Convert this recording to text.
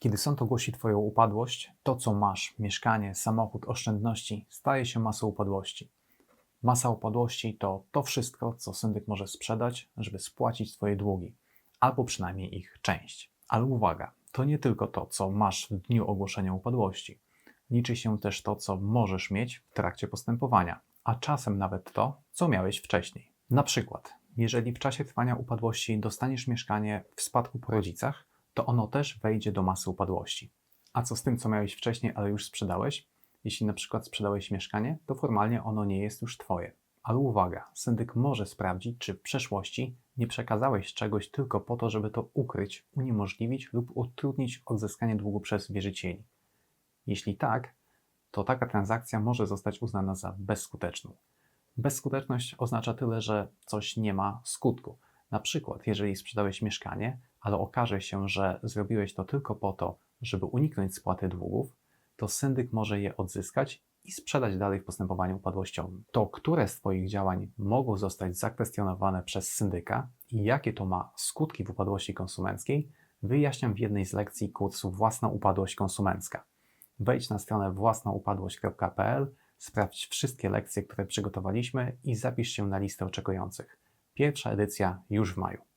Kiedy sąd ogłosi Twoją upadłość, to co masz, mieszkanie, samochód, oszczędności, staje się masą upadłości. Masa upadłości to to wszystko, co syndyk może sprzedać, żeby spłacić Twoje długi, albo przynajmniej ich część. Ale uwaga, to nie tylko to, co masz w dniu ogłoszenia upadłości. Liczy się też to, co możesz mieć w trakcie postępowania, a czasem nawet to, co miałeś wcześniej. Na przykład, jeżeli w czasie trwania upadłości dostaniesz mieszkanie w spadku po rodzicach, to ono też wejdzie do masy upadłości. A co z tym, co miałeś wcześniej, ale już sprzedałeś? Jeśli na przykład sprzedałeś mieszkanie, to formalnie ono nie jest już Twoje. Ale uwaga, syndyk może sprawdzić, czy w przeszłości nie przekazałeś czegoś tylko po to, żeby to ukryć, uniemożliwić lub utrudnić odzyskanie długu przez wierzycieli. Jeśli tak, to taka transakcja może zostać uznana za bezskuteczną. Bezskuteczność oznacza tyle, że coś nie ma skutku. Na przykład, jeżeli sprzedałeś mieszkanie, ale okaże się, że zrobiłeś to tylko po to, żeby uniknąć spłaty długów, to syndyk może je odzyskać i sprzedać dalej w postępowaniu upadłościowym. To, które z Twoich działań mogą zostać zakwestionowane przez syndyka i jakie to ma skutki w upadłości konsumenckiej, wyjaśniam w jednej z lekcji kursu Własna upadłość konsumencka. Wejdź na stronę własnaupadłość.pl, sprawdź wszystkie lekcje, które przygotowaliśmy i zapisz się na listę oczekujących. Pierwsza edycja już w maju.